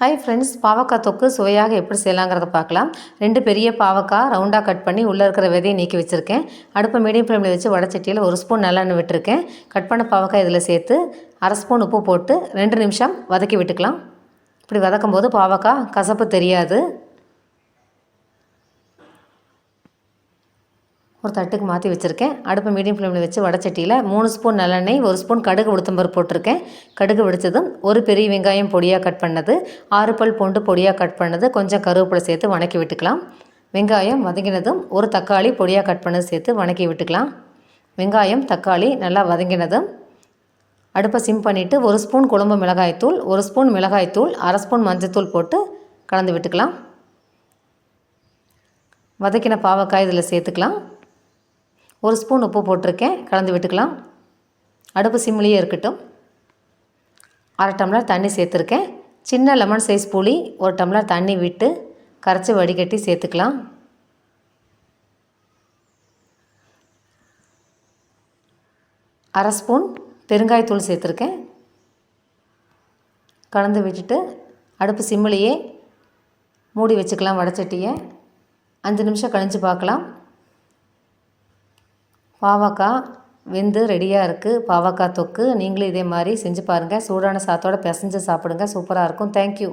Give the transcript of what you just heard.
Hi friends பாவக்காய் தொக்கு சுவையாக எப்படி செய்யலாங்கிறத பார்க்கலாம். ரெண்டு பெரிய பாவக்காய் ரவுண்டாக கட் பண்ணி உள்ளே இருக்கிற விதையை நீக்கி வச்சுருக்கேன். அடுப்பை மீடியம் ஃப்ளேமில் வச்சு வடச்சட்டியில் ஒரு ஸ்பூன் நல்லெண்ணெய் விட்டுருக்கேன். கட் பண்ண பாவக்காய் இதில் சேர்த்து அரை ஸ்பூன் உப்பு போட்டு ரெண்டு நிமிஷம் வதக்கி விட்டுக்கலாம். இப்படி வதக்கும் போது பாவக்காய் கசப்பு தெரியாது. ஒரு தட்டுக்கு மாற்றி வச்சுருக்கேன். அடுப்பை மீடியம் ஃப்ளேமில் வச்சு வடச்சட்டியில் மூணு ஸ்பூன் நல்லெண்ணெய் ஒரு ஸ்பூன் கடுகு உளுத்தம்பருப்பு போட்டிருக்கேன். கடுகு வெடிச்சதும் ஒரு பெரிய வெங்காயம் பொடியாக கட் பண்ணது. ஆறு பல் பூண்டு பொடியாக கட் பண்ணது. கொஞ்சம் கருவேப்பிலை சேர்த்து வணக்கி விட்டுக்கலாம். வெங்காயம் வதங்கினதும் ஒரு தக்காளி பொடியாக கட் பண்ணது சேர்த்து வணக்கி விட்டுக்கலாம். வெங்காயம் தக்காளி நல்லா வதங்கினதும் அடுப்பை சிம் பண்ணிவிட்டு ஒரு ஸ்பூன் குழம்பு மிளகாய்த்தூள் ஒரு ஸ்பூன் மிளகாய்த்தூள் அரை ஸ்பூன் மஞ்சத்தூள் போட்டு கலந்து விட்டுக்கலாம். வதக்கின பாவக்காய் இதில் சேர்த்துக்கலாம். ஒரு ஸ்பூன் உப்பு போட்டிருக்கேன். கலந்து விட்டுக்கலாம். அடுப்பு சிம்லேயே இருக்கட்டும். அரை டம்ளர் தண்ணி சேர்த்துருக்கேன். சின்ன லெமன் சைஸ் புளி ஒரு டம்ளர் தண்ணி விட்டு கரைச்சி வடிகட்டி சேர்த்துக்கலாம். அரை ஸ்பூன் பெருங்காயத்தூள் சேர்த்துருக்கேன். கலந்து விட்டுட்டு அடுப்பு சிம்மிலேயே மூடி வச்சுக்கலாம் வடச்சட்டியை. அஞ்சு நிமிஷம் கழிஞ்சு பார்க்கலாம். பாவக்காய் வெந்து ரெடியாக இருக்குது பாவக்காய் தொக்கு. நீங்களும் இதே மாதிரி செஞ்சு பாருங்கள் சூடான சாத்தோட பிசைஞ்சு சாப்பிடுங்க. சூப்பராக இருக்கும். தேங்க்யூ